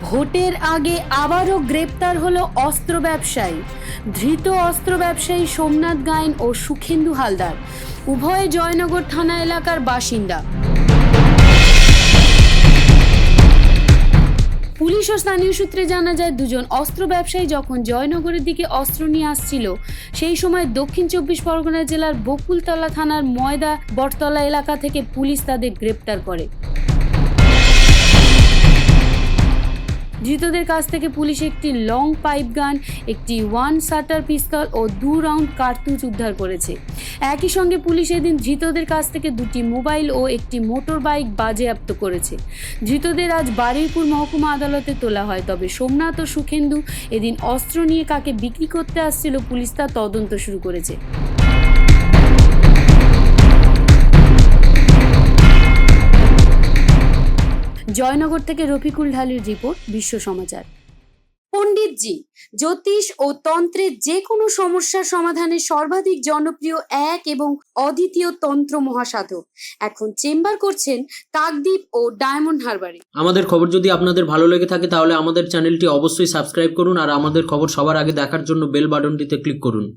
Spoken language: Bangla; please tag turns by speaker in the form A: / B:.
A: ভোটের আগে আবারও গ্রেপ্তার হলো অস্ত্র ব্যবসায়ী। ধৃত অস্ত্র ব্যবসায়ী সোমনাথ গায়েন ও সুখেন্দু হালদার। উভয় জয়নগর থানা এলাকার বাসিন্দা। পুলিশ ও স্থানীয় সূত্রে জানা যায়, দুজন অস্ত্র ব্যবসায়ী যখন জয়নগরের দিকে অস্ত্র নিয়ে আসছিল, সেই সময় দক্ষিণ চব্বিশ পরগনা জেলার বকুলতলা থানার ময়দা বটতলা এলাকা থেকে পুলিশ তাদের গ্রেপ্তার করে। ধৃতদের কাছ থেকে পুলিশ একটি লং পাইপ গান, একটি ওয়ান শাটার পিস্তল ও দু রাউন্ড কার্তুজ উদ্ধার করেছে। একই সঙ্গে পুলিশ এদিন ধৃতদের কাছ থেকে দুটি মোবাইল ও একটি মোটর বাইক বাজেয়াপ্ত করেছে। ধৃতদের আজ বারুইপুর মহকুমা আদালতে তোলা হয়, তবে সোমনাথ ও সুখেন্দু এদিন অস্ত্র নিয়ে কাকে বিক্রি করতে আসছিল পুলিশ তার তদন্ত শুরু করেছে। জয়নগর থেকে রফিকুল ঢালির রিপোর্ট বিশ্ব সমাচার। পণ্ডিতজি জ্যোতিষ ও তন্ত্রের যে কোনো সমস্যার সমাধানে সর্বাধিক জনপ্রিয় এক এবং অদ্বিতীয় তন্ত্র মহাসাধক। এখন চেম্বার করছেন কাকদ্বীপ ও ডায়মন্ড হারবারে।
B: আমাদের খবর যদি আপনাদের ভালো লেগে থাকে তাহলে আমাদের চ্যানেলটি অবশ্যই সাবস্ক্রাইব করুন আর আমাদের খবর সবার আগে দেখার জন্য বেল বাটনটিতে ক্লিক করুন।